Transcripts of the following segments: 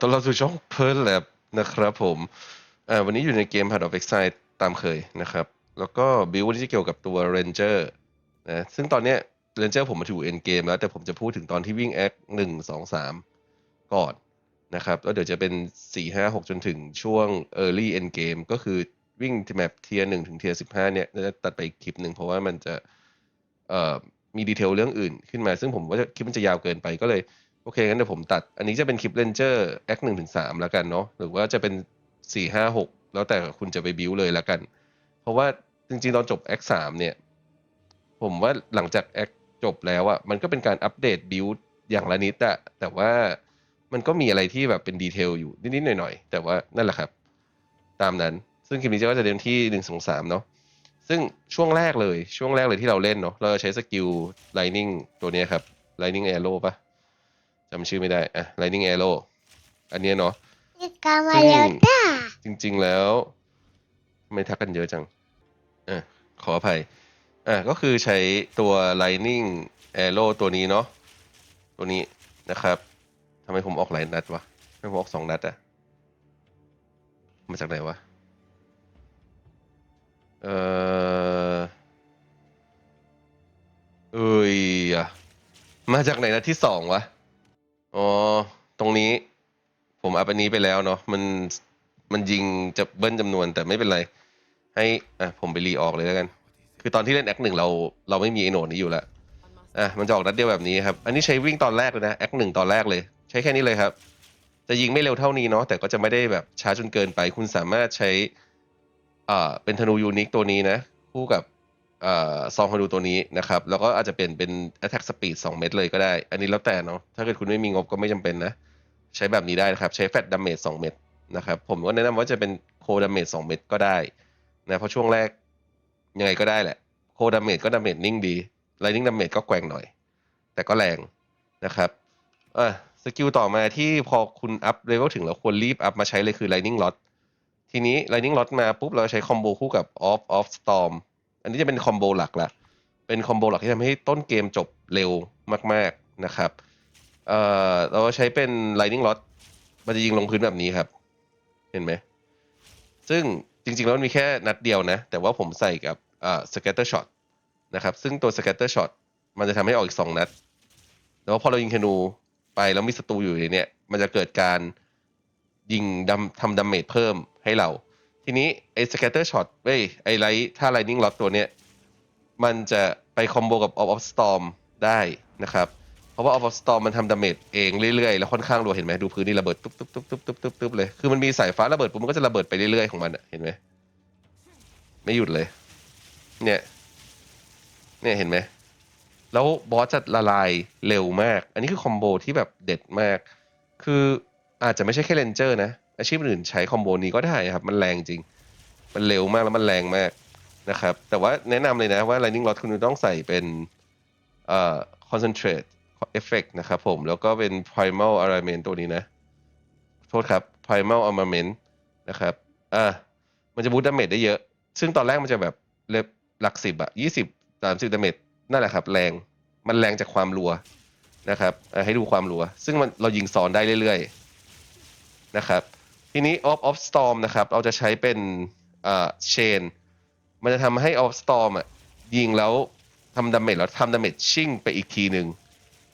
ต้อนรับสู่ช่องเพิร์ลแลบนะครับผมอ่าวันนี้อยู่ในเกม Heart of Exile ตามเคยนะครับ แล้วก็บิววันนี้จะเกี่ยวกับตัว Ranger นะซึ่งตอนเนี้ย Ranger ผมมาถึง End Game แล้ว แต่ผมจะพูดถึงตอนที่วิ่ง Act หนึ่งสองสามก่อนนะครับ แล้วเดี๋ยวจะเป็นสี่ห้าหกจนถึงช่วง Early End Game ก็คือวิ่งที่แมปเทียหนึ่งถึงเทียสิบห้าเนี่ยจะตัดไปอีกคลิปหนึ่งเพราะว่ามันจะเอ่อมีดีเทลเรื่องอื่นขึ้นมา ซึ่งผมว่าจะคลิปมันจะยาวเกินไปก็เลย โอเคงั้นเดี๋ยวผมตัด อันนี้จะเป็นคลิปเรนเจอร์แอคหนึ่งถึงสามแล้วกันเนาะหรือว่าจะเป็นสี่ห้าหกแล้วแต่คุณจะไปบิวเลยแล้วกัน เพราะว่าจริงๆตอนจบแอคสามเนี่ย ผมว่าหลังจากแอคจบแล้วอะมันก็เป็นการอัปเดตบิวอย่างละนิดอะแต่ว่ามันก็มีอะไรที่แบบเป็นดีเทลอยู่นิดๆหน่อยๆ แต่ว่านั่นแหละครับ ตามนั้น ซึ่งคลิปนี้ก็จะเน้นที่หนึ่งสองสามเนาะซึ่งช่วงแรกเลยช่วงแรกเลยที่เราเล่นเนาะเราจะใช้สกิล Lightning ตัวนี้ครับ Lightning Arrow ปะ จำชื่อไม่ได้อะ Lightning Arrow อันเนี้ยเนาะตามมาแล้วจ้าจริง ๆแล้วทำไม่ทักกันเยอะจังอะขออภัยอะก็คือใช้ตัว Lightning Arrow ตัวนี้เนาะตัวนี้นะครับทำไมผมออกหลายนัดวะทำไมผมออกสองนัดอะมาจากไหนวะเอ่อเอ้ยอะมาจากไหนนัดที่สองวะ อ๋อ ตรงนี้ผมอัพอันนี้ไปแล้วเนาะมันมันยิงจะเบิ้ลจำนวนแต่ไม่เป็นไร ให้อะผมไปรีออกเลยแล้วกัน คือตอนที่เล่นแอคหนึ่งเราเราไม่มีไอโหนดนี้อยู่แล้วอะมันจะออกนัดเดียวแบบนี้ครับ อันนี้ใช้วิ่งตอนแรกเลยนะแอคหนึ่งตอนแรกเลย ใช้แค่นี้เลยครับ จะยิงไม่เร็วเท่านี้เนาะแต่ก็จะไม่ได้แบบช้าจนเกินไป คุณสามารถใช้อ่าเป็นธนูยูนิคตัวนี้นะ คู่กับ ซองธนูตัวนี้นะครับ แล้วก็อาจจะเป็นเป็น attack speed 2 เม็ดเลยก็ได้ อันนี้แล้วแต่เนาะถ้าเกิดคุณไม่มีงบก็ไม่จำเป็นนะ ใช้แบบนี้ได้นะครับ ใช้แฟตดาเมจ2เม็ดนะครับ ผมก็แนะนำว่าจะเป็นโคดาเมจ2เม็ดก็ได้นะเพราะช่วงแรกยังไงก็ได้แหละ โคดาเมจก็ดาเมจนิ่งดีไลนิ่งดาเมจก็แกว่งหน่อย แต่ก็แรงนะครับอะสกิลต่อมาที่พอคุณอัพเลเวลถึงแล้วควรรีบอัพมาใช้เลยคือ Lightning Rod ทีนี้ Lightning Rod มาปุ๊บเราใช้คอมโบคู่กับ Off Off Storm อั อันนี้จะเป็นคอมโบหลักละเป็นคอมโบหลักที่ทำให้ต้นเกมจบเร็วมาก ๆนะครับเอ่อเราใช้เป็น Lightning Rod มันจะยิงลงพื้นแบบนี้ครับ เห็นไหม ซึ่งจริง ๆ แล้วมันมีแค่นัดเดียวนะ แต่ว่าผมใส่กับอ่า Scatter Shot นะครับ ซึ่งตัว Scatter Shot มันจะทำให้ออกอีก2นัดแต่ว่าพอเรายิงธนูไปแล้วมีศัตรูอยู่ในเนี่ย มันจะเกิดการยิงดำทำดาเมจเพิ่มให้เรา ทีนี้ไอ้ scatter shot เว้ยไอ้ไลท์ถ้า lightning rod ตัวเนี้ยมันจะไปคอมโบกับ off of storm ได้นะครับ เพราะว่า off of storm มันทำดาเมจเองเรื่อยๆ แล้วค่อนข้างรัวเห็นไหมดูพื้นนี่ระเบิดตุ๊บตุ๊บตุ๊บตุ๊บตุ๊บตุ๊บตุ๊บเลย คือมันมีสายฟ้าระเบิดปุ๊บมันก็จะระเบิดไปเรื่อยๆของมันอะเห็นไหมไม่หยุดเลย เนี่ย เนี่ยเห็นไหมแล้วบอสจะละลายเร็วมาก อันนี้คือคอมโบที่แบบเด็ดมาก คืออาจจะไม่ใช่แค่เลนเจอร์นะ อาชีพอื่นใช้คอมโบนี้ก็ได้ครับ มันแรงจริง มันเร็วมากแล้วมันแรงมากนะครับ แต่ว่าแนะนำเลยนะว่า Lightning Rod คุณต้องใส่เป็นเอ่อ concentrate effect นะครับผม แล้วก็เป็น primal armament ตัวนี้นะ โทษครับ primal armament นะครับ อ่า มันจะบูตดาเมจได้เยอะ ซึ่งตอนแรกมันจะแบบเลฟหลักสิบอะยี่สิบสามสิบดาเมจนั่นแหละครับ แรง มันแรงจากความรัวนะครับให้ดูความรัว ซึ่งมันเรายิงซ้อนได้เรื่อยๆ นะครับ ทีนี้ off of storm นะครับ เราจะใช้เป็นอ่า chain มันจะทำให้ off storm อะยิงแล้วทำดาเมจแล้วทำดาเมจชิ่งไปอีกทีหนึ่ง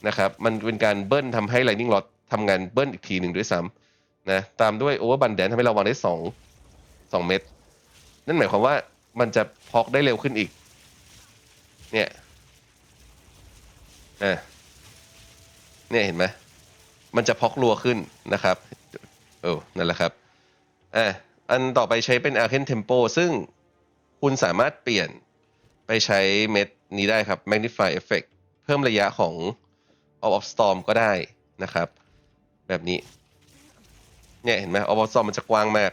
นะครับ มันเป็นการเบิ้ลทำให้ lightning rod ทำงานเบิ้ลอีกทีหนึ่งด้วยซ้ำนะตามด้วย over band ทำให้เราวางได้สองสองเม็ดนั่นหมายความว่ามันจะพอกได้เร็วขึ้นอีก เนี่ยเนี่ยเห็นไหมมันจะพอกรัวขึ้นนะครับ เออนั่นแหละครับอะอันต่อไปใช้เป็น Arcane Tempo ซึ่งคุณสามารถเปลี่ยนไปใช้เม็ดนี้ได้ครับ Magnify Effect เพิ่มระยะของ All of Storm ก็ได้นะครับ แบบนี้ เนี่ยเห็นไหม All of Storm มันจะกว้างมาก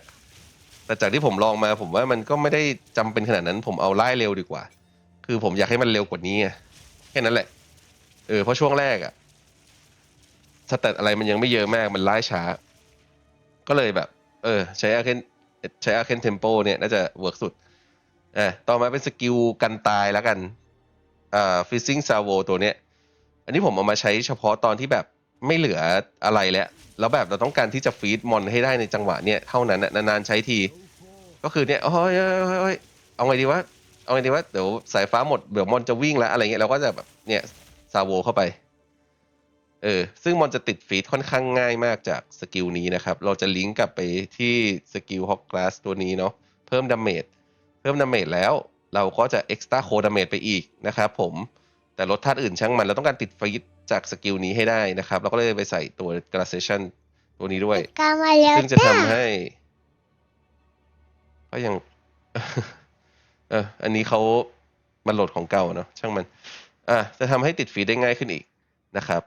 แต่จากที่ผมลองมาผมว่ามันก็ไม่ได้จำเป็นขนาดนั้น ผมเอาไล่เร็วดีกว่า คือผมอยากให้มันเร็วกว่านี้แค่นั้นแหละ เออเพราะช่วงแรกอะสเตตอะไรมันยังไม่เยอะมากมันไล่ช้า ก็เลยแบบ เออ ใช้อาเคนใช้อาเคนเทมโปเนี่ยน่าจะเวิร์กสุดอะต่อมาเป็นสกิลกันตายแล้วกันอ่าฟิซซิ่งซาโวตัวเนี้ย อันนี้ผมเอามาใช้เฉพาะตอนที่แบบไม่เหลืออะไรแล้ว แล้วแบบเราต้องการที่จะฟีดมอนให้ได้ในจังหวะเนี้ยเท่านั้นน่นานๆใช้ที ก็คือเนี่ยอ้อยโอ้ยโอ้ยเอาไงดีวะ เอาไงดีวะ เดี๋ยวสายฟ้าหมด เดี๋ยวมอนจะวิ่งแล้วอะไรเงี้ยเราก็จะแบบเนี่ยซาโวเข้าไป เออซึ่งมอนจะติดฟีดค่อนข้างง่ายมากจากสกิลนี้นะครับ เราจะลิงก์กลับไปที่สกิลฮอกกลาสตัวนี้เนาะเพิ่มดาเมจเพิ่มดาเมจแล้วเราก็จะเอ็กซ์ตร้าโคดาเมจไปอีกนะครับผมแต่ลดธาตุอื่นช่างมัน เราต้องการติดฟีดจากสกิลนี้ให้ได้นะครับ เราก็เลยไปใส่ตัว g r a d a t i o n ตัวนี้ด้วย กามาแล้วซึ่งจะจ้าทำให้ก็ยังเอออันนี้เขามันโหลดของเก่าเนาะช่างมัน อะจะทำให้ติดฟีดได้ง่ายขึ้นอีกนะครับ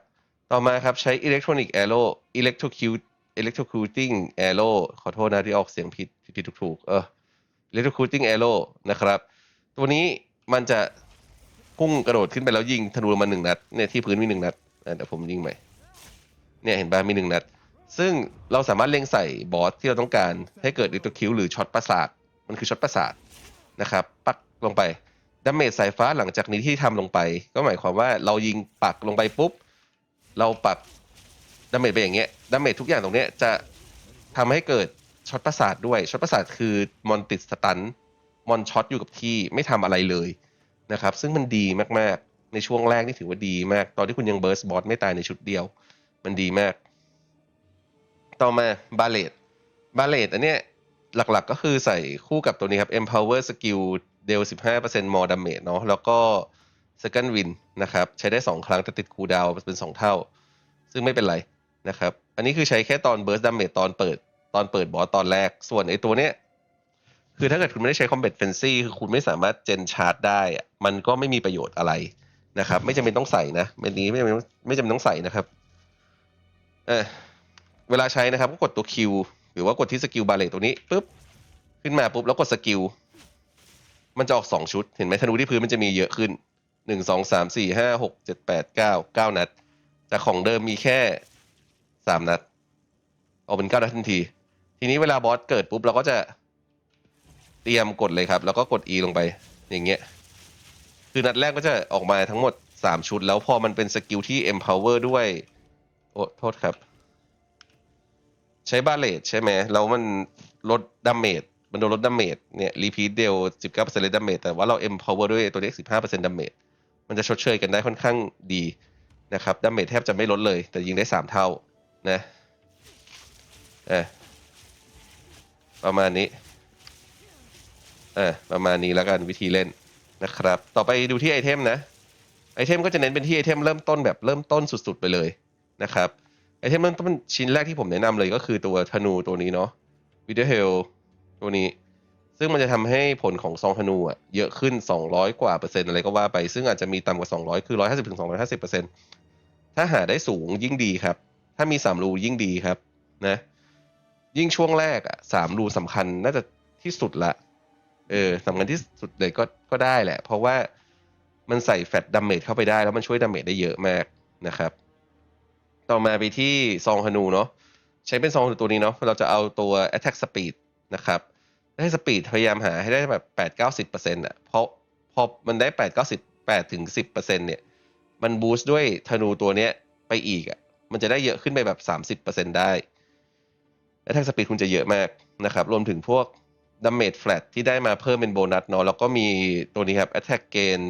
ต่อมาครับใช้ electronic arrow electrocute electrocuting arrow ขอโทษนะที่ออกเสียงผิดผิดถูกๆเออ electrocuting arrow นะครับ ตัวนี้มันจะพุ่งกระโดดขึ้นไปแล้วยิงธนูมาหนึ่งนัดเนี่ยที่พื้นมีหนึ่งนัดเดี๋ยวผมยิงใหม่เนี่ยเห็นป่ะมีหนึ่งนัด ซึ่งเราสามารถเล็งใส่บอสที่เราต้องการให้เกิดอิตัวคิวหรือช็อตประสาท มันคือช็อตประสาทนะครับ ปักลงไปดาเมจสายฟ้าหลังจากนี้ที่ทำลงไป ก็หมายความว่าเรายิงปักลงไปปุ๊บ เราปักดาเมจไปอย่างเงี้ยดาเมจทุกอย่างตรงเนี้ยจะทำให้เกิดช็อตประสาทด้วยช็อตประสาทคือมอนติดสตันมอนช็อตอยู่กับที่ไม่ทำอะไรเลยนะครับ ซึ่งมันดีมากๆ ในช่วงแรกนี่ถือว่าดีมาก ตอนที่คุณยังเบิร์สบอสไม่ตายในชุดเดียว มันดีมาก ต่อมาบาเลตบาเลตอันเนี้ยหลักๆก็คือใส่คู่กับตัวนี้ครับ empower skill deal 15% more damage เนาะแล้วก็ second win นะครับ ใช้ได้ 2 ครั้งแต่ติดคูดาวเป็น 2 เท่า ซึ่งไม่เป็นไรนะครับ อันนี้คือใช้แค่ตอน burst damage ตอนเปิดตอนเปิดบอสตอนแรก ส่วนไอ้ตัวเนี้ย คือถ้าเกิดคุณไม่ได้ใช้ combat fancy คือคุณไม่สามารถเจนชาร์จได้ มันก็ไม่มีประโยชน์อะไรนะครับ ไม่จำเป็นต้องใส่นะเม็ดนี้ไม่จำเป็นไม่จำเป็นต้องใส่นะครับ เออเวลาใช้นะครับก็กดตัว Q หรือว่ากดที่สกิลบาเลตตัวนี้ปุ๊บขึ้นมาปุ๊บแล้วกดสกิลมันจะออกสองชุด เห็นไหมธนูที่พื้นมันจะมีเยอะขึ้น หนึ่งสองสามสี่ห้าหกเจ็ดแปดเก้าเก้านัดจากของเดิมมีแค่สามนัดออกเป็นเก้านัดทันที ทีนี้เวลาบอสเกิดปุ๊บเราก็จะเตรียมกดเลยครับ แล้วก็กด E ลงไปอย่างเงี้ย คือนัดแรกก็จะออกมาทั้งหมดสามชุด แล้วพอมันเป็นสกิลที่ empower ด้วย โอ้โทษครับ ใช้บาเลตใช่ไหมแล้วมันลดดาเมจมันโดนลดดาเมจเนี่ยรีพีทเดียวสิบเก้าเปอร์เซ็นต์เลยดาเมจแต่ว่าเรา empower ด้วยตัวเล็กสิบห้าเปอร์เซ็นต์ดาเมจ มันจะชดเชยกันได้ค่อนข้างดีนะครับดาเมจแทบจะไม่ลดเลย แต่ยิงได้สามเท่านะเออประมาณนี้เออประมาณนี้แล้วกันวิธีเล่นนะครับ ต่อไปดูที่ไอเทมนะไอเทมก็จะเน้นเป็นที่ไอเทมเริ่มต้นแบบเริ่มต้นสุดๆไปเลยนะครับไอเทมเริ่มต้นชิ้นแรกที่ผมแนะนำเลยก็คือตัวธนูตัวนี้เนาะวิดเฮลตัวนี้ ซึ่งมันจะทำให้ผลของซองธนูอะเยอะขึ้น 200 กว่าเปอร์เซ็นต์อะไรก็ว่าไป ซึ่งอาจจะมีต่ำกว่า 200 คือ 150ถึง250เปอร์เซ็นต์ถ้าหาได้สูงยิ่งดีครับ ถ้ามี 3 รูยิ่งดีครับนะ ยิ่งช่วงแรกอะสามรูสำคัญน่าจะที่สุดละ เออสำคัญที่สุดเลยก็ก็ได้แหละ เพราะว่ามันใส่แฟตดัมเมจเข้าไปได้ แล้วมันช่วยดัมเมจได้เยอะมากนะครับ ต่อมาไปที่ซองธนูเนาะใช้เป็นซองตัวนี้เนาะเราจะเอาตัว attack speed นะครับ ให้สปีดพยายามหาให้ได้แบบแปดเก้าสิบเปอร์เซ็นต์อะเพราะพอมันได้แปดเก้าสิบแปดถึงสิบเปอร์เซ็นต์เนี่ย มันบูสต์ด้วยธนูตัวเนี้ยไปอีกอะ มันจะได้เยอะขึ้นไปแบบสามสิบเปอร์เซ็นต์ได้ attack speed คุณจะเยอะมากนะครับ รวมถึงพวก damage flat ที่ได้มาเพิ่มเป็นโบนัสเนาะ แล้วก็มีตัวนี้ครับ attack gain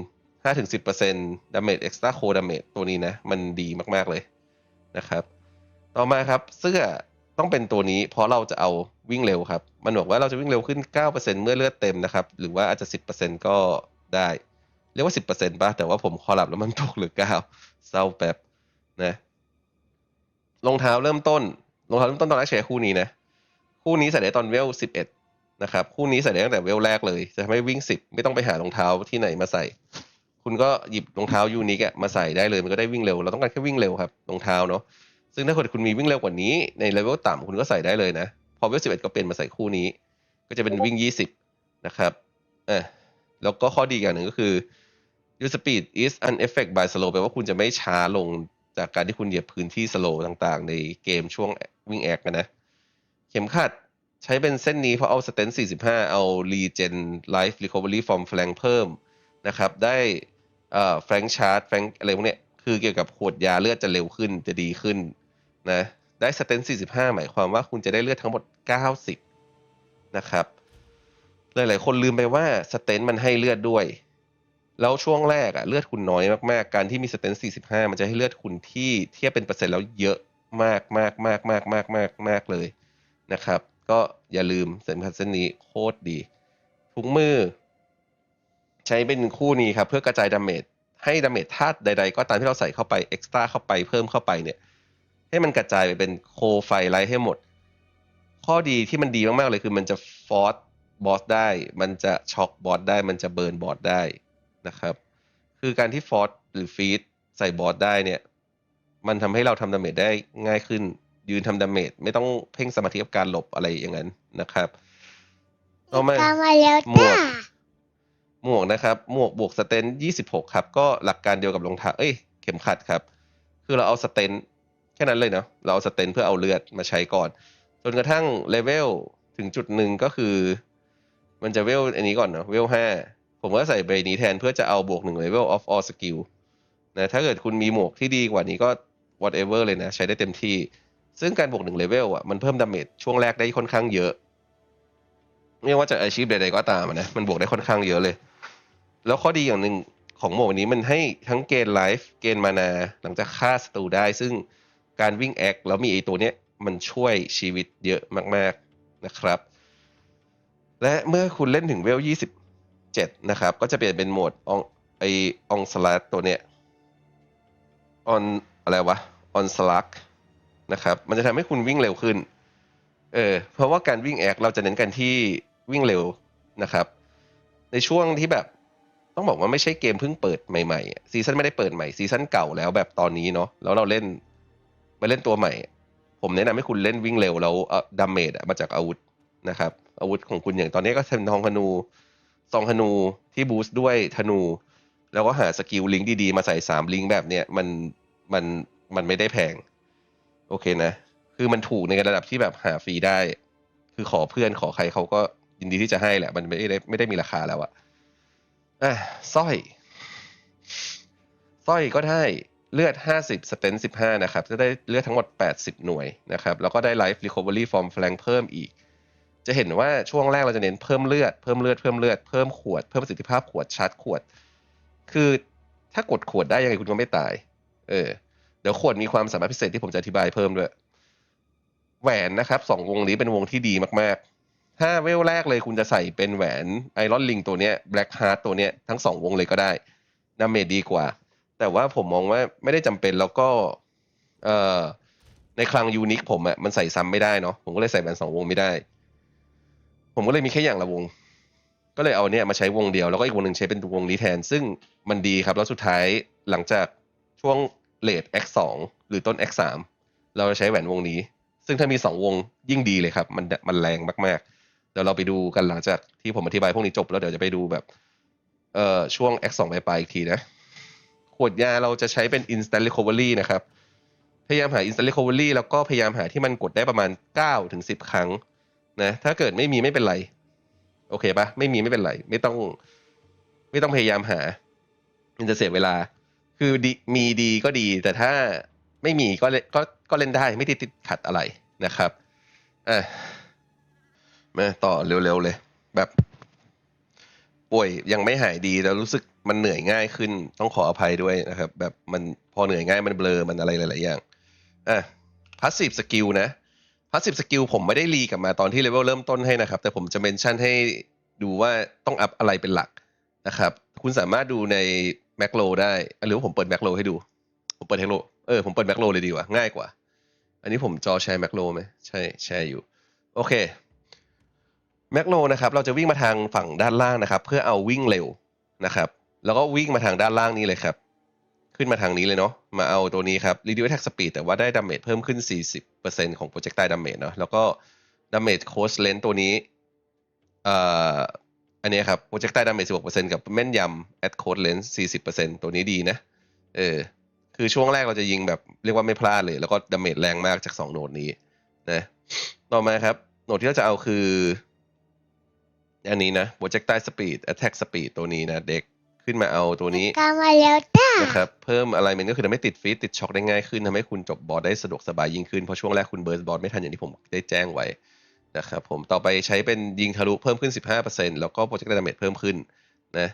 ห้าถึงสิบเปอร์เซ็นต์ damage extra core damage ตัวนี้นะ มันดีมากๆเลยนะครับ ต่อมาครับเสื้อ ต้องเป็นตัวนี้ เพราะเราจะเอาวิ่งเร็วครับ มันบอกว่าเราจะวิ่งเร็วขึ้น 9%เมื่อเลือดเต็มนะครับ หรือว่าอาจจะ 10%ก็ได้ เรียกว่า 10%ป่ะ แต่ว่าผมคอลับแล้วมันตกเหรือ 9 เศร้าแป๊บนะรองเท้าเริ่มต้นรองเท้าเริ่มต้นตอนแรกใช้คู่นี้นะ คู่นี้ใส่ได้ตอนเวลสิบเอ็ดนะครับ คู่นี้ใส่ได้ตั้งแต่เวลแรกเลย จะทำให้วิ่งสิบไม่ต้องไปหารองเท้าที่ไหนมาใส่ คุณก็หยิบรองเท้ายูนิคอะมาใส่ได้เลย มันก็ได้วิ่งเร็ว เราต้องการแค่วิ่งเร็วครับรองเท้าเนาะ ซึ่งถ้าเกิดคุณมีวิ่งเร็วกว่านี้ในเลเวลต่ำคุณก็ใส่ได้เลยนะ พอเวลสิบเอ็ดก็เป็นมาใส่คู่นี้ ก็จะเป็นวิ่งยี่สิบนะครับอะแล้วก็ข้อดีอย่างหนึ่งก็คือ your speed is unaffected by slow แปลว่าคุณจะไม่ช้าลงจากการที่คุณเหยียบพื้นที่ slow ต่างๆ ในเกมช่วงวิ่งแอคนะ เข็มขัดใช้เป็นเส้นนี้เพราะเอาสเตน45 เอา regen life recovery from flank เพิ่มนะครับ ได้เอ่อ flank charge flank อะไรพวกเนี้ย คือเกี่ยวกับขวดยาเลือดจะเร็วขึ้นจะดีขึ้น นะได้สเตน45 หมายความว่าคุณจะได้เลือดทั้งหมด 90 นะครับหลายๆคนลืมไปว่าสเตนมันให้เลือดด้วย แล้วช่วงแรกอะเลือดคุณน้อยมากๆ การที่มีสเตน45 มันจะให้เลือดคุณที่เทียบเป็นเปอร์เซ็นต์แล้วเยอะมากมากมากมากมากมากมากเลยนะครับ ก็อย่าลืมเสริมขัดเส้นนี้โคตรดีถุงมือ ใช้เป็นคู่นี้ครับ เพื่อกระจายดาเมจให้ดาเมจธาตุใด ๆ ก็ตามที่เราใส่เข้าไปเอ็กซ์ตร้าเข้าไปเพิ่มเข้าไปเนี่ย ให้มันกระจายไปเป็นโคไฟไลท์ให้หมด ข้อดีที่มันดีมากๆเลยคือมันจะฟอร์สบอสได้ มันจะช็อกบอสได้ มันจะเบิร์นบอสได้นะครับ คือการที่ฟอร์สหรือฟีดใส่บอสได้เนี่ย มันทำให้เราทำดาเมจได้ง่ายขึ้น ยืนทำดาเมจไม่ต้องเพ่งสมาธิกับการหลบอะไรอย่างนั้นนะครับต่อมาตามาแล้วหมวจ้ากหมวกนะครับหมวกบวกสเตนยี่สิบหกครับ ก็หลักการเดียวกับรองเท้าเอ้ยเข็มขัดครับ คือเราเอาสเตน แค่นั้นเลยเนาะเราเอาสเตนเพื่อเอาเลือดมาใช้ก่อน จนกระทั่งเลเวลถึงจุดหนึ่งก็คือ มันจะเวลอันนี้ก่อนเนาะเวลห้าผมก็ใส่ใบนี้แทนเพื่อจะเอาบวกหนึ่งเลเวล of all skill นะถ้าเกิดคุณมีหมวกที่ดีกว่านี้ก็ whatever เลยนะ ใช้ได้เต็มที่ ซึ่งการบวกหนึ่งเลเวลอะมันเพิ่มดาเมจช่วงแรกได้ค่อนข้างเยอะไม่ว่าจะอาชีพใดๆก็ตามนะมันบวกได้ค่อนข้างเยอะเลย แล้วข้อดีอย่างหนึ่งของหมดนี้มันให้ทั้งเกณฑ์ไลฟ์เกณฑ์มานาหลังจากฆ่าศัตรูได้ ซึ่ง การวิ่งแอคแล้วมีไอตัวเนี้ยมันช่วยชีวิตเยอะมาก ๆนะครับ และเมื่อคุณเล่นถึงเวล 27 นะครับ ก็จะเปลี่ยนเป็นโหมดอองไออองสลัดตัวเนี้ยออนอะไรวะออนสลักนะครับ มันจะทำให้คุณวิ่งเร็วขึ้น เออ เพราะว่าการวิ่งแอคเราจะเน้นกันที่วิ่งเร็วนะครับ ในช่วงที่แบบต้องบอกว่าไม่ใช่เกมเพิ่งเปิดใหม่ๆซีซั่นไม่ได้เปิดใหม่ซีซั่นเก่าแล้วแบบตอนนี้เนาะแล้วเราเล่น มาเล่นตัวใหม่ ผมแนะนำให้คุณเล่นวิ่งเร็วแล้วดาเมจมาจากอาวุธนะครับ อาวุธของคุณอย่างตอนนี้ก็เป็นทองธนูซองธนูที่บูสต์ด้วยธนู แล้วก็หาสกิลลิงก์ดีๆ มาใส่สามลิงก์แบบเนี้ยมันมันมันไม่ได้แพง โอเคนะ คือมันถูกในระดับที่แบบหาฟรีได้ คือขอเพื่อนขอใครเขาก็ยินดีที่จะให้แหละ มันไม่ได้ไม่ได้มีราคาแล้วอะอะสร้อยสร้อยก็ได้ เลือด 50 สเตน15 นะครับ จะได้เลือดทั้งหมด 80 หน่วยนะครับ แล้วก็ได้ Life Recovery from Flank เพิ่มอีก จะเห็นว่าช่วงแรกเราจะเน้นเพิ่มเลือด เพิ่มเลือด เพิ่มเลือด เพิ่มขวด เพิ่มประสิทธิภาพขวด ชาร์จขวด คือถ้ากดขวดได้ยังไงคุณก็ไม่ตาย เออ เดี๋ยวขวดมีความสามารถพิเศษที่ผมจะอธิบายเพิ่มด้วย แหวนนะครับสองวงนี้เป็นวงที่ดีมากๆ ถ้าเวลแรกเลยคุณจะใส่เป็นแหวนไอรอนลิงตัวเนี้ยแบล็กฮาร์ t ตัวเนี้ยทั้งสองวงเลยก็ได้ดาเมจดีกว่า แต่ว่าผมมองว่าไม่ได้จำเป็นแล้วก็เอ่อในคลังยูนิคผมอะมันใส่ซ้ำไม่ได้เนาะผมก็เลยใส่แหวนสองวงไม่ได้ ผมก็เลยมีแค่อย่างละวง ก็เลยเอาเนี่ยมาใช้วงเดียวแล้วก็อีกวงหนึ่งใช้เป็นวงนี้แทน ซึ่งมันดีครับ แล้วสุดท้ายหลังจากช่วงเลท X สองหรือต้น X สามเราจะใช้แหวนวงนี้ ซึ่งถ้ามีสองวงยิ่งดีเลยครับ มันมันแรงมากๆ เดี๋ยวเราไปดูกันหลังจากที่ผมอธิบายพวกนี้จบ แล้วเดี๋ยวจะไปดูแบบเอ่อช่วง X สองไปลายๆอีกทีนะ ขวดยาเราจะใช้เป็น instant recovery นะครับ พยายามหา instant recovery แล้วก็พยายามหาที่มันกดได้ประมาณ9ถึง10 ครั้งนะถ้าเกิดไม่มีไม่เป็นไร โอเคปะไม่มีไม่เป็นไร ไม่ต้อง ไม่ต้องพยายามหา มันจะเสียเวลา คือดีมีดีก็ดี แต่ถ้าไม่มีก็เล่นก็ก็เล่นได้ไม่ได้ติดขัดอะไรนะครับอะมาต่อเร็วๆเลย แบบ ป่วยยังไม่หายดีแล้วรู้สึก มันเหนื่อยง่ายขึ้นต้องขออภัยด้วยนะครับ แบบมันพอเหนื่อยง่ายมันเบลอมันอะไรหลาย ๆ อย่างอะพาสซีฟสกิลนะพาสซีฟสกิลผมไม่ได้รีกลับมาตอนที่เลเวลเริ่มต้นให้นะครับ แต่ผมจะเมนชั่นให้ดูว่าต้องอัพอะไรเป็นหลักนะครับ คุณสามารถดูในแม c โ o ได้หรือว่าผมเปิดแม c โ o ให้ดู ผมเปิดแม c โ o เออผมเปิดแม c โ o เลยดีกว่า ง่ายกว่า อันนี้ผมจอแชร์แม c โ o ไหมใช่แชร์อยู่ โอเคแมกโลนะครับ เราจะวิ่งมาทางฝั่งด้านล่างนะครับ เพื่อเอาวิ่งเร็วนะครับ แล้วก็วิ่งมาทางด้านล่างนี้เลยครับ ขึ้นมาทางนี้เลยเนาะ มาเอาตัวนี้ครับ reduce attack speed แต่ว่าได้ damage เพิ่มขึ้น 40%ของ projectile damage เนาะ แล้วก็ damage coast length ตัวนี้ เอ่อ อันนี้ครับ projectile damage 16%กับแม่นยำ at coast length 40%ตัวนี้ดีนะ เออ คือช่วงแรกเราจะยิงแบบเรียกว่าไม่พลาดเลย แล้วก็ damage แรงมากจาก 2 โหนดนี้นะ ต่อมาครับ โหนดที่เราจะเอาคือ อันนี้นะ projectile speed attack speed ตัวนี้นะเด็ก ขึ้นมาเอาตัวนี้กามาแล้วจ้านะครับเพิ่มอะไรมันก็คือทำให้ติดฟีดติดช็อคได้ง่ายขึ้นทำให้คุณจบบอสได้สะดวกสบายยิ่งขึ้นเพราะช่วงแรกคุณเบิร์สบอสไม่ทันอย่างที่ผมได้แจ้งไว้นะครับผมต่อไปใช้เป็นยิงทะลุเพิ่มขึ้น 15%แล้วก็โปรเจกต์ดาเมจเพิ่มขึ้นนะ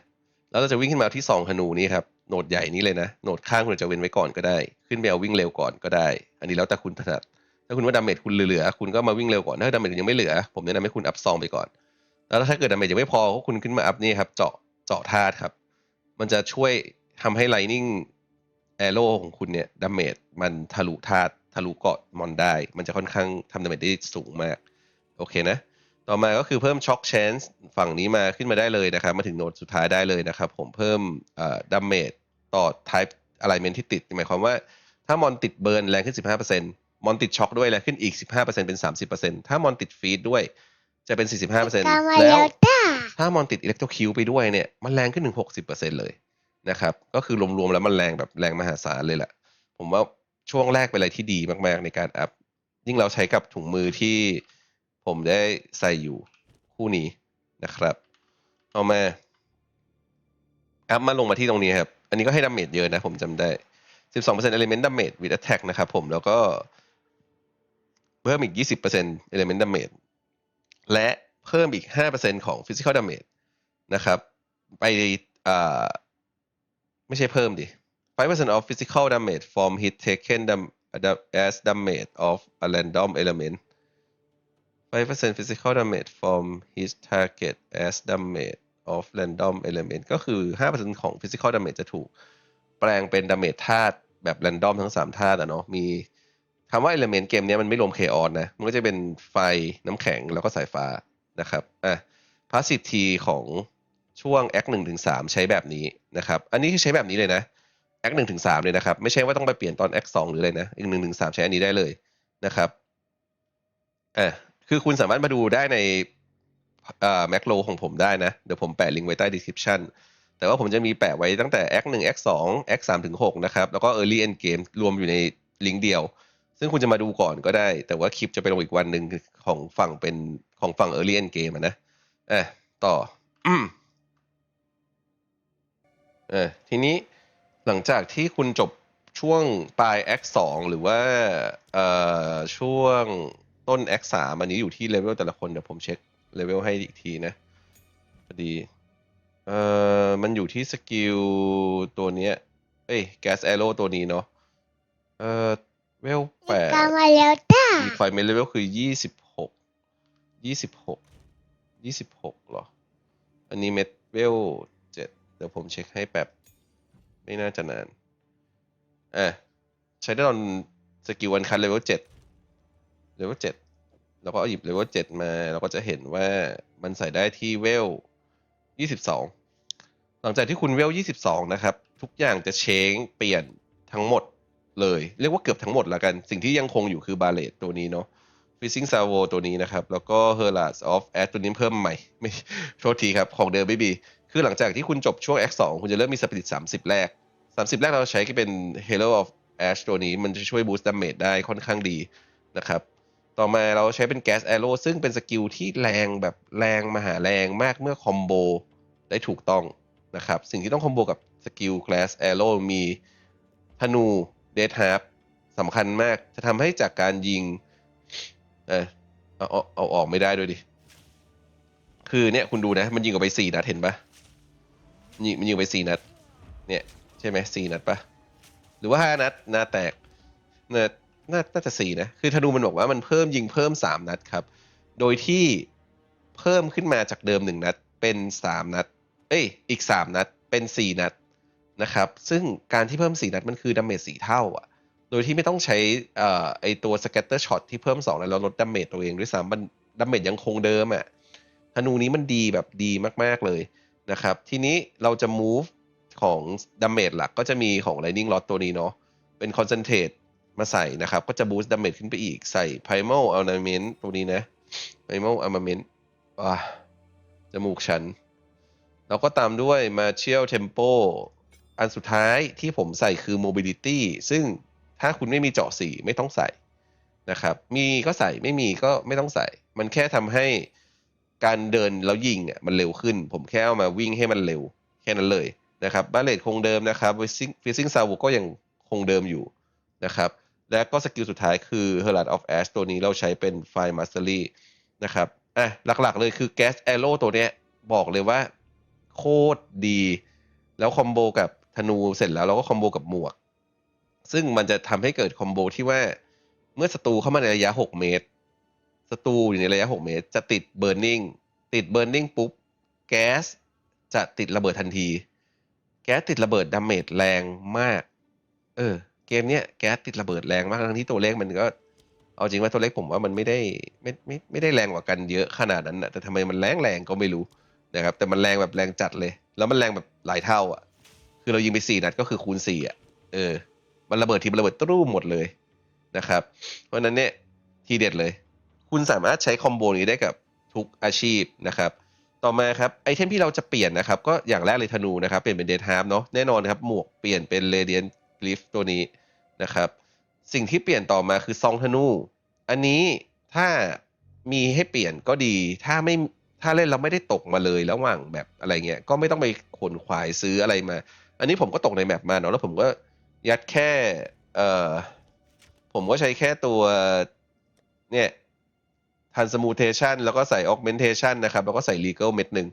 แล้วเราจะวิ่งขึ้นมาที่2ธนูนี้ครับโหนดใหญ่นี้เลยนะโหนดข้างคุณจะเว้นไว้ก่อนก็ได้ ขึ้นไปเอาวิ่งเร็วก่อนก็ได้ อันนี้แล้วแต่คุณถนัดถ้าคุณว่าดาเมจคุณเหลือๆคุณก็มาวิ่งเร็วก่อนถ้าดาเมจยังไม่เหลือ ผมแนะนำให้คุณอัพซองไปก่อน แล้วถ้าเกิดดาเมจยังไม่พอก็คุณขึ้นมาอัพนี่ครับเจาะเจาะธาตุครับ มันจะช่วยทำให้ Lightning Arrow ของคุณเนี่ยดาเมจมันทะลุธาตุทะลุเกาะมอนได้ มันจะค่อนข้างทำดาเมจได้สูงมาก โอเคนะ ต่อมาก็คือเพิ่มช็อคแชนส์ฝั่งนี้มาขึ้นมาได้เลยนะครับ มาถึงโนดสุดท้ายได้เลยนะครับ ผมเพิ่มดาเมจต่อ type alignment ที่ติด หมายความว่าถ้ามอนติดเบิร์นแรงขึ้น 15%มอนติดช็อคด้วยแรงขึ้นอีก 15%เป็น 30%ถ้ามอนติดฟีดด้วยจะเป็น 45%กามาแล้ว ถ้ามอนติดอิเล็กโทรคิวไปด้วยเนี่ยมันแรงขึ้นถึง60%เลยนะครับก็คือรวมๆแล้วมันแรงแบบแรงมหาศาลเลยแหละผมว่าช่วงแรกเป็นอะไรที่ดีมากๆในการอัพยิ่งเราใช้กับถุงมือที่ผมได้ใส่อยู่คู่นี้นะครับเอามาอัพมาลงมาที่ตรงนี้ครับ อันนี้ก็ให้ดาเมจเยอะนะผมจำได้ 12% element damage with attack นะครับผมแล้วก็เพิ่มอีก 20% element damage และ เพิ่มอีก 5%ของ physical damage นะครับ ไปไม่ใช่เพิ่มดิ 5% of physical damage from hit taken as damage of a random element 5% physical damage from his target as damage of random element ก็คือ 5%ของ physical damage จะถูกแปลงเป็น damage ธาตุแบบ random ทั้ง 3ธาตุอะเนาะ มีคำว่า element เกมนี้มันไม่รวม chaos นะ มันก็จะเป็นไฟน้ำแข็งแล้วก็สายฟ้า นะครับอะ passive T ของช่วง act 1ถึง3ใช้แบบนี้นะครับ อันนี้คือใช้แบบนี้เลยนะ act 1ถึง3เลยนะครับ ไม่ใช่ว่าต้องไปเปลี่ยนตอน act 2หรืออะไรนะอีก1ถึง3ใช้อันนี้ได้เลยนะครับอะคือคุณสามารถมาดูได้ในอ่า macro ของผมได้นะ เดี๋ยวผมแปะลิงก์ไว้ใต้ description แต่ว่าผมจะมีแปะไว้ตั้งแต่ act 1 act 2 act 3ถึง6นะครับ แล้วก็ early end game รวมอยู่ในลิงก์เดียว ซึ่งคุณจะมาดูก่อนก็ได้ แต่ว่าคลิปจะไปลงอีกวันหนึ่งของฝั่งเป็นของฝั่ง early end game อะนะอะต่ออเออทีนี้หลังจากที่คุณจบช่วงปลาย act 2 หรือว่าเอ่อช่วงต้น act 3อันนี้อยู่ที่เลเวลแต่ละคนเดี๋ยวผมเช็คเลเวลให้อีกทีนะพอดีเอ่อมันอยู่ที่สกิลตัวเนี้ย เอ้ย gas arrow ตัวนี้เนาะเอ่อ เวลแปดกามาแล้วจ้า requirement level คือยี่สิบหกยี่สิบหกยี่สิบหกเหรอ อันนี้เม็ดเวลเจ็ดเดี๋ยวผมเช็คให้แป๊บ ไม่น่าจะนานอะใช้ได้ตอนสกิลวันคันเลเวลเจ็ดเลเวลเจ็ดแล้วก็หยิบเลเวลเจ็ดมาเราก็จะเห็นว่ามันใส่ได้ที่เวลยี่สิบสองหลังจากที่คุณเวลยี่สิบสองนะครับ ทุกอย่างจะเชงเปลี่ยนทั้งหมด เลย เรียกว่าเกือบทั้งหมดแล้วกัน สิ่งที่ยังคงอยู่คือบาเลตตัวนี้เนาะ Freezing Salvo ตัวนี้นะครับ แล้วก็ Herald of Ash ตัวนี้เพิ่มใหม่ไม่โทษทีครับ ของเดิมไม่มีคือหลังจากที่คุณจบช่วง Act 2คุณจะเริ่มมี Spirit 30แรก30แรกเราใช้ก็เป็น Halo of Ash ตัวนี้มันจะช่วย boost damage ได้ค่อนข้างดีนะครับ ต่อมาเราใช้เป็น Gas Arrow ซึ่งเป็นสกิลที่แรงแบบแรงมหาแรงมากเมื่อคอมโบได้ถูกต้องนะครับ สิ่งที่ต้องคอมโบกับสกิล Gas Arrow มีธนู Death Harp สำคัญมากจะทำให้จากการยิง เออเอาเอาเอาออกไม่ได้ด้วยดิ คือเนี่ยคุณดูนะ มันยิงออกไปสี่นัดเห็นปะยิงมันยิงไปสี่นัด เนี่ยใช่ไหมสี่นัดปะหรือว่าห้านัดหน้าแตกน่าน่าน่าจะสี่นะ คือธนูมันบอกว่ามันเพิ่มยิงเพิ่มสามนัดครับ โดยที่เพิ่มขึ้นมาจากเดิมหนึ่งนัด เป็นสามนัด เอ้ย อีกสามนัด เป็นสี่นัด นะครับ ซึ่งการที่เพิ่มสีนัดมันคือดาเมจสีเท่าอะโดยที่ไม่ต้องใช้อ่ไอตัว scatter shot ที่เพิ่ม 2 แล้วลดดาเมจตัวเองด้วยซ้ำมันดาเมจยังคงเดิมอะ่ะธนูนี้มันดีแบบดีมาก ๆ เลยนะครับ ทีนี้เราจะ move ของดาเมจหลักก็จะมีของ Lightning Rod ตัวนี้เนาะเป็น Concentrate มาใส่นะครับ ก็จะ boost damage ขึ้นไปอีกใส่ Primal Armament ตัวนี้นะ Primal Armament ว้าจมูกฉัน แล้วก็ตามด้วย Martial Tempo อันสุดท้ายที่ผมใส่คือ Mobility ซึ่งถ้าคุณไม่มีเจาะสีไม่ต้องใส่นะครับ มีก็ใส่ไม่มีก็ไม่ต้องใส่ มันแค่ทำให้การเดินแล้วยิงอะมันเร็วขึ้น ผมแค่เอามาวิ่งให้มันเร็วแค่นั้นเลยนะครับบาเลตคงเดิมนะครับฟิซซิ่งซาวก็ยังคงเดิมอยู่นะครับ และก็สกิลสุดท้ายคือ Herald of Ash ตัวนี้เราใช้เป็น Fire Mastery นะครับอะหลักๆเลยคือ Gas Arrow ตัวเนี้ยบอกเลยว่าโคตรดี แล้วคอมโบกับ ธนูเสร็จแล้วเราก็คอมโบกับหมวก ซึ่งมันจะทำให้เกิดคอมโบที่ว่าเมื่อศัตรูเข้ามาในระยะ 6 เมตรศัตรูอยู่ในระยะ 6 เมตร จะติดเบ r ร์นิ่งติดเบ r ร์นิ่งปุ๊บ แก๊สจะติดระเบิดทันที แก๊สติดระเบิดดาเมจแรงมาก เออ เกมเนี้ยแก๊สติดระเบิดแรงมากทั้งที่ตัวเลขมันก็ เอาจริงว่าตัวเลขผมว่ามันไม่ได้ไม่ไม่ไม่ได้แรงกว่ากันเยอะขนาดนั้นนะแต่ทำไมมันแรงแรงก็ไม่รู้นะครับ แต่มันแรงแบบแรงจัดเลย แล้วมันแรงแบบหลายเท่าอะ คือเรายิงไปสี่นัดก็คือคูณสี่อะเออ มันระเบิดทีมันระเบิดตู้มหมดเลยนะครับ เพราะนั้นเนี่ยทีเด็ดเลย คุณสามารถใช้คอมโบนี้ได้กับทุกอาชีพนะครับ ต่อมาครับไอเทมที่เราจะเปลี่ยนนะครับ ก็อย่างแรกเลยธนูนะครับ เปลี่ยนเป็นเดทฮาร์เนาะแน่นอนครับ หมวกเปลี่ยนเป็นเรเดียนกลิฟตัวนี้นะครับ สิ่งที่เปลี่ยนต่อมาคือซองธนู อันนี้ถ้ามีให้เปลี่ยนก็ดี ถ้าไม่ถ้าเล่นเราไม่ได้ตกมาเลยระหว่างแบบอะไรเงี้ยก็ไม่ต้องไปขนขวายซื้ออะไรมา อันนี้ผมก็ตกในแมปมาเนาะแล้วผมก็ยัดแค่เอ่อผมก็ใช้แค่ตัวเนี่ย transmutation แล้วก็ใส่ augmentation นะครับ แล้วก็ใส่ legal เม็ดหนึ่ง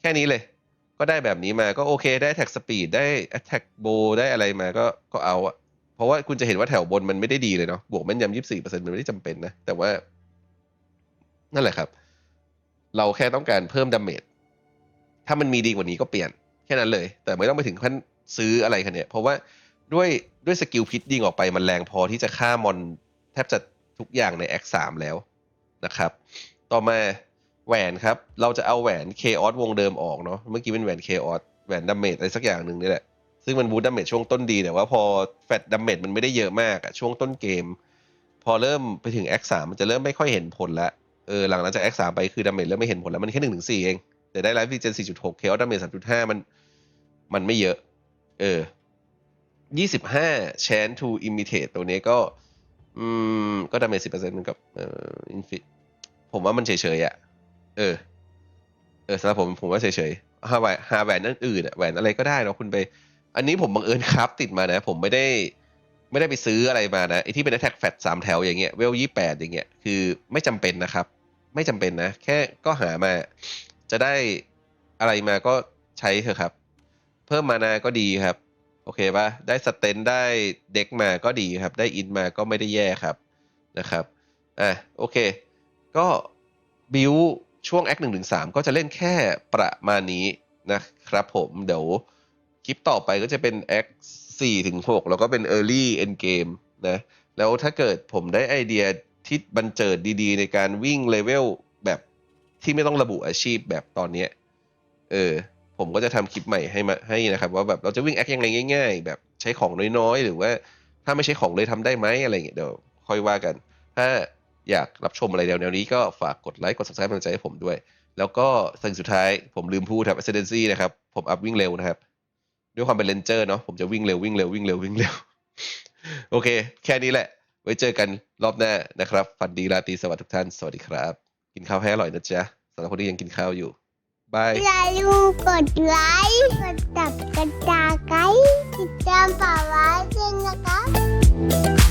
แค่นี้เลย ก็ได้แบบนี้มาก็โอเคได้ attack speed ได้ attack bow ได้อะไรมาก็ก็เอาอะเพราะว่าคุณจะเห็นว่าแถวบนมันไม่ได้ดีเลยเนาะบวกแม่นยำยี่สิบสี่เปอร์เซ็นต์มันไม่ได้จำเป็นนะ แต่ว่า นั่นแหละครับ เราแค่ต้องการเพิ่มดาเมจถ้ามันมีดีกว่านี้ก็เปลี่ยน แค่นั้นเลย แต่ไม่ต้องไปถึงขั้นซื้ออะไรกันเนี่ย เพราะว่าด้วยด้วยสกิลพิษยิงออกไปมันแรงพอที่จะฆ่ามอนแทบจะทุกอย่างในแอคสามแล้วนะครับ ต่อมาแหวนครับ เราจะเอาแหวนเคออสวงเดิมออกเนาะเมื่อกี้เป็นแหวนเคออสแหวนดาเมจอะไรสักอย่างหนึ่งนี่แหละ ซึ่งมันบูทดาเมจช่วงต้นดีแต่ว่าพอแฟตดาเมจมันไม่ได้เยอะมากอะช่วงต้นเกม พอเริ่มไปถึงแอคสามมันจะเริ่มไม่ค่อยเห็นผลละเออหลังจากแอคสามไปคือดาเมจเริ่มไม่เห็นผลแล้วมันแค่หนึ่งถึงสี่เอง แต่ได้ไลฟ์ดีเจนสี่จุดหกเคออสดเมจสามจุดห้ามัน มันไม่เยอะ เออยี่สิบห้า chance to imitate ตัวนี้ก็ อืม ก็ดาเมจสิบเปอร์เซ็นต์เหมือนกับเอ่ออินฟิผมว่ามันเฉยๆอะ เออ เออสำหรับผมผมว่าเฉยๆ หาแหวนหาแหวนนั่นอื่นอะแหวนอะไรก็ได้เนาะคุณไป อันนี้ผมบังเอิญครับติดมานะ ผมไม่ได้ไม่ได้ไปซื้ออะไรมานะไอที่เป็น attack fat สามแถวอย่างเงี้ยเวลยี่แปดอย่างเงี้ยคือไม่จำเป็นนะครับ ไม่จำเป็นนะ แค่ก็หามา จะได้อะไรมาก็ใช้เถอะครับ เพิ่มมานาก็ดีครับ โอเคปะได้สเตนได้เด็กมาก็ดีครับ ได้อินมาก็ไม่ได้แย่ครับนะครับอะโอเค ก็บิวช่วงแอคหนึ่งถึงสามก็จะเล่นแค่ประมาณนี้นะครับผมเดี๋ยวคลิปต่อไปก็จะเป็นแอคสี่ถึงหกแล้วก็เป็น Early End Game นะ แล้วถ้าเกิดผมได้ไอเดียที่บันเจิดดีๆ ในการวิ่งเลเวล ที่ไม่ต้องระบุอาชีพแบบตอนเนี้ย เออ ผมก็จะทำคลิปใหม่ให้มาให้นะครับ ว่าแบบเราจะวิ่งแอคยังไงง่าย ๆ แบบใช้ของน้อยๆ หรือว่าถ้าไม่ใช้ของเลยทำได้ไหมอะไรเงี้ยเดี๋ยวค่อยว่ากัน ถ้าอยากรับชมอะไรแนวๆนี้ก็ฝากกดไลค์กด subscribe เป็นกำลังใจให้ผมด้วย แล้วก็สิ่งสุดท้ายผมลืมพูดครับ Ascendancy นะครับ ผมอัพวิ่งเร็วนะครับ ด้วยความเป็นเลนเจอร์เนาะผมจะวิ่งเร็ววิ่งเร็ววิ่งเร็ววิ่งเร็วโอเค แค่นี้แหละ ไว้เจอกันรอบหน้านะครับฝันดีราตรีสวัสดิ์ทุกท่าน สวัสดีครับ กินข้าวให้อร่อยนะจ๊ะสำหรับคนที่ยังกินข้าวอยู่บายอย่าลืมกดไลค์กดตับกระจายไกด์ติดตามป่าไว้ด้วยนะครับ